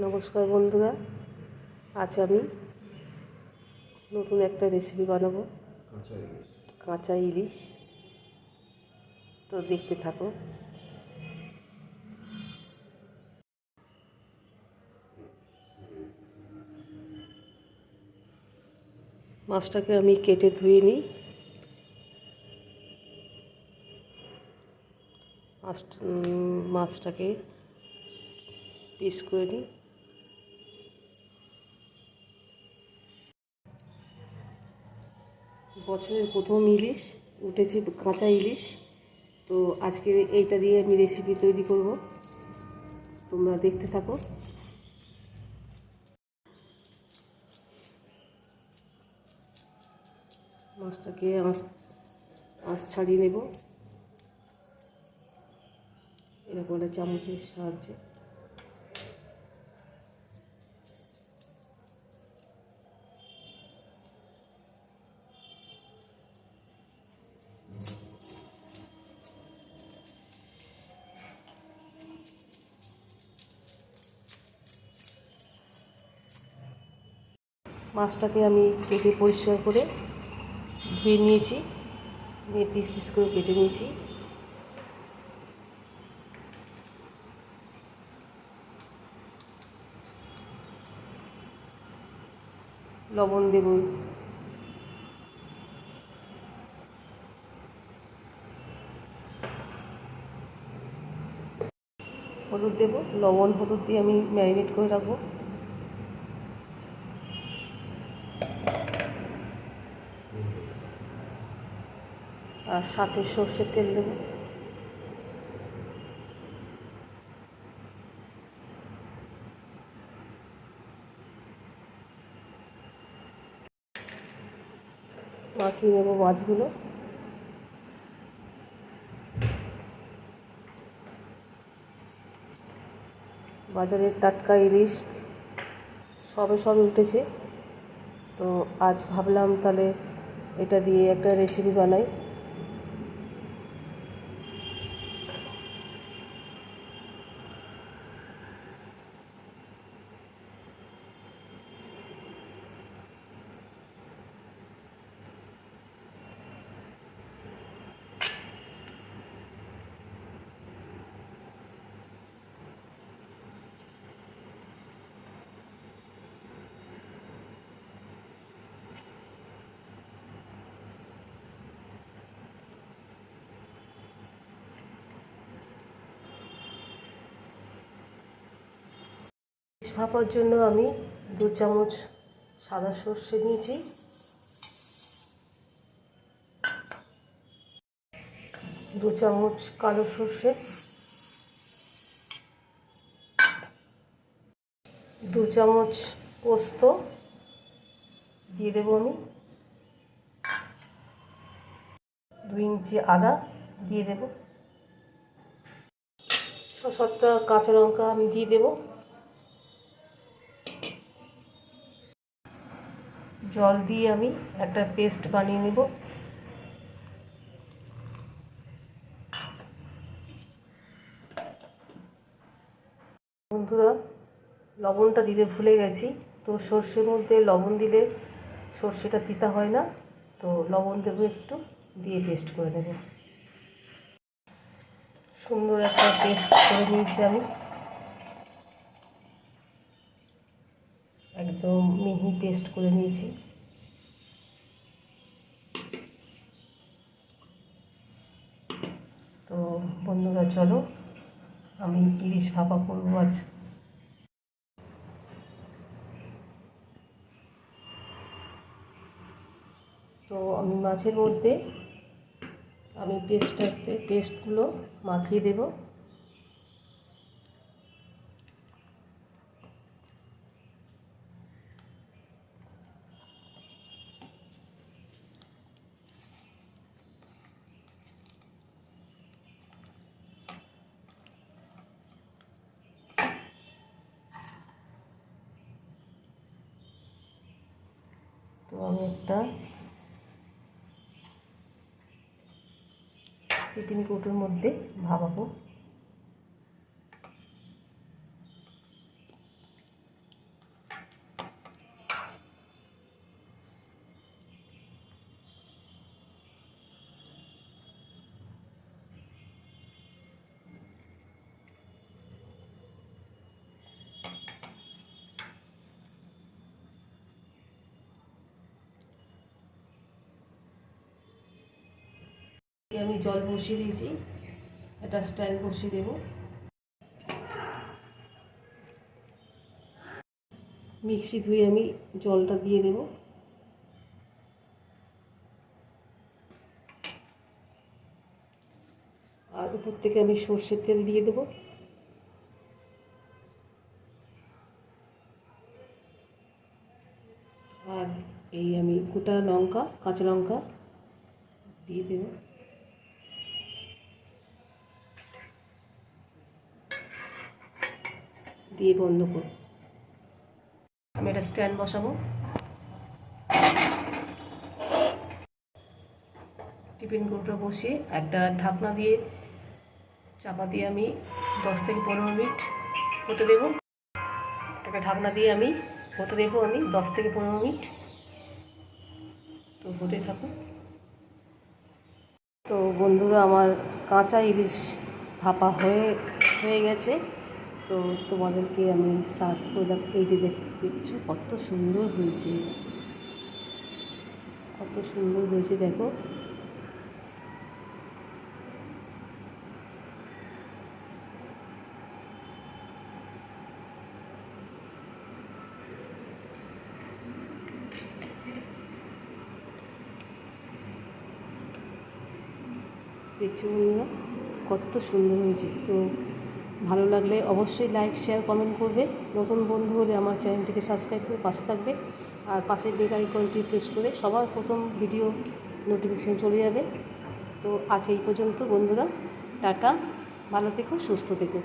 নমস্কার বন্ধুরা আজ আমি নতুন একটা রেসিপি বানাবো। কাঁচা ইলিশ। তো দেখতে থাকো। মাছটাকে আমি কেটে ধুয়ে নিই। উম, মাছটাকে পিস করে নিই। বছরের প্রথম ইলিশ উঠেছে কাঁচা ইলিশ। তো আজকে এইটা দিয়ে আমি রেসিপি তৈরি করব। তোমরা দেখতে থাকো। মাছটাকে আঁশ ছাড়িয়ে নেব। এরকম একটা চামচের সাহায্যে। মাছটাকে আমি কেটে পরিষ্কার করে ধুয়ে নিয়েছি নিয়ে পিস পিস করে কেটে নিয়েছি। লবণ দেব। হলুদ দেব, লবণ হলুদ দিয়ে আমি ম্যারিনেট করে রাখব। আর সাথে সর্ষের তেল দেবো। মাখিয়ে নেব মাছগুলো। বাজারের টাটকা ইলিশ সবে সবে উঠেছে। তো আজ ভাবলাম তাহলে এটা দিয়ে একটা রেসিপি বানাই। ভাপার জন্য আমি দু চামচ সাদা সর্ষে নিয়েছি। দু চামচ কালো সর্ষে। দু চামচ পোস্ত দিয়ে দেবো আমি। দু ইঞ্চি আদা দিয়ে দেবো। ছ সাতটা কাঁচা লঙ্কা আমি দিয়ে দেবো। জল দিয়ে আমি একটা পেস্ট বানিয়ে নেব। বন্ধুরা, লবণটা দিতে ভুলে গেছি। তো সর্ষের মধ্যে লবণ দিলে সর্ষেটা তিতা হয় না। তো লবণ দেবো একটু, দিয়ে পেস্ট করে নেব। সুন্দর একটা পেস্ট করে নিয়েছি আমি। একদম মিহি পেস্ট করে নিয়েছি তো বন্ধুরা, চলো আমি ইলিশ ভাপা করব আজ। তো আমি মাছের মধ্যে আমি পেস্টটাতে পেস্টগুলো মাখিয়ে দেবো। আমি একটা টিফিন কৌটোর মধ্যে ভাবাবো। আমি জল বসিয়ে দিয়েছি। একটা স্ট্যান্ড বসিয়ে দেবো। মিক্সি ধুয়ে আমি জলটা দিয়ে দেবো। আর উপর থেকে আমি সর্ষের তেল দিয়ে দেবো। আর এই আমি গোটা লঙ্কা, কাঁচা লঙ্কা দিয়ে দেবো। দিয়ে বন্ধ করব আমি একটা স্ট্যান্ড বসাবো। টিফিন কৌটো বসিয়ে একটা ঢাকনা দিয়ে চাপা দিয়ে আমি দশ থেকে পনেরো মিনিট হতে দেব। একটা ঢাকনা দিয়ে আমি হতে দেবো আমি দশ থেকে পনেরো মিনিট। তো হতে থাকুক। তো বন্ধুরা, আমার কাঁচা ইলিশ ভাপা হয়ে হয়ে গেছে। তো তোমাদেরকে আমি সার্ভ করে এই যে দেখছ কত সুন্দর হয়েছে। কত সুন্দর হয়েছে, দেখো। কত সুন্দর হয়েছে। তো ভালো লাগলে অবশ্যই লাইক শেয়ার কমেন্ট করবে। নতুন বন্ধু হলে আমার চ্যানেলটিকে সাবস্ক্রাইব করে পাশে থাকবে। আর পাশে বেল আইকনটি প্রেস করে সবার প্রথম ভিডিও নোটিফিকেশান চলে যাবে। তো আজ এই পর্যন্ত বন্ধুরা, টাটা। ভালো থেকো, সুস্থ থেকো।